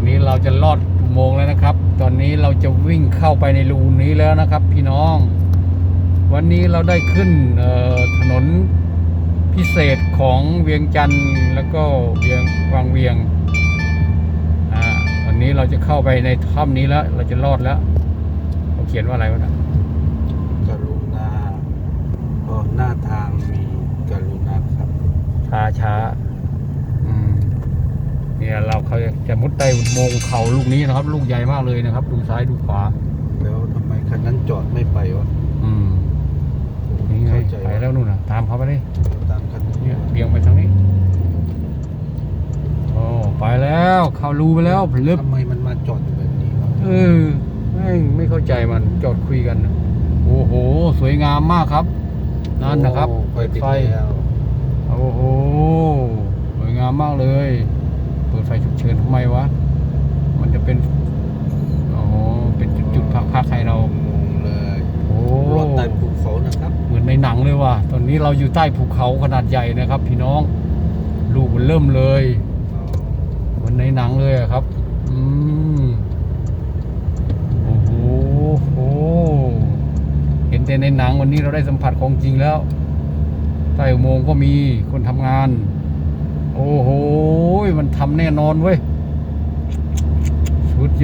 อนนี้เราจะลอดอุโมงค์แล้วนะครับ ตอนนี้เราจะวิ่งเข้าไปในรูนี้แล้วนะครับ พี่น้อง วันนี้เราได้ขึ้นเอ่อถนนพิเศษของเวียงจันทร์แล้วก็เวียงวังเวียงอ่าวันนี้เราจะเข้าไปในถ้ำนี้แล้ว เราจะรอดแล้วเขาเขียนว่าอะไรวะนะกรุณาเพราะหน้าทางมีกรุณาครับช้าช้าอืม เนี่ยเราเขาจะมุดใต้อุโมงค์เขาลูกนี้นะครับ ลูกใหญ่มากเลยนะครับ ดูซ้ายดูขวา แล้วทำไมคันนั้นจอดไม่ไปวะอืมผมนี่ไงเข้าใจไปแล้วนู่นน่ะตามเขาไปเลยตามคันนี้เนี่ยเบี่ยงไปทางนี้โอ้ไปแล้วเข้ารูไปแล้วลึบทำไมมันมาจอดอยู่แบบนี้วะเออแม่งไม่เข้าใจมันจอดคุยกัน โอ้โห สวยงามมากครับ นั่นนะครับโอ้ไฟเปิดติดไฟ แล้ว โอ้โห สวยงามมากเลย เปิดไฟฉุกเฉินทำ ไมวะ มันจะเป็น อ๋อ เป็นจุดๆพักๆให้เรางงเลยโอ้รถใต้ภูเขานะครับเหมือนในหนังเลยว่ะ ตอนนี้เราอยู่ใต้ภูเขาขนาดใหญ่นะครับ พี่น้อง ลูกมันเริ่มเลย เหมือนในหนังเลยอะครับ อืมโอ้โหโอ้เห็นแต่ในหนังวันนี้เราได้สัมผัสของจริงแล้ว ใต้อุโมงค์ก็มีคนทำงาน โอ้โห มันทำแน่นอนเว้ยสุด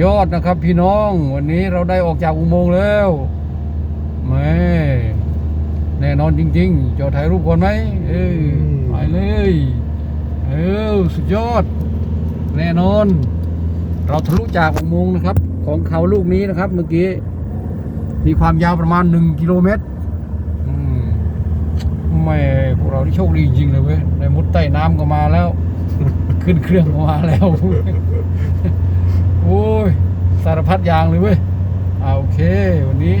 ยอดนะครับ พี่น้องวันนี้เราได้ออกจากอุโมงค์แล้วแม่แน่นอนจริงๆจอถ่ายรูปก่อนไหมเออไปเลย เออสุดยอด แน่นอน เราทะลุจากอุโมงค์นะครับ ของเขาลูกนี้นะครับ เมื่อกี้มีความยาวประมาณหนึ่งกิโลเมตรอืมแม่พวกเราที่โชคดีจริงๆเลยเว้ยได้มุดใต้น้ำก็มาแล้ว ขึ้นเครื่องก็มาแล้ว โอ้ยสารพัดยางเลยเว้ยอ่าโอเค วันนี้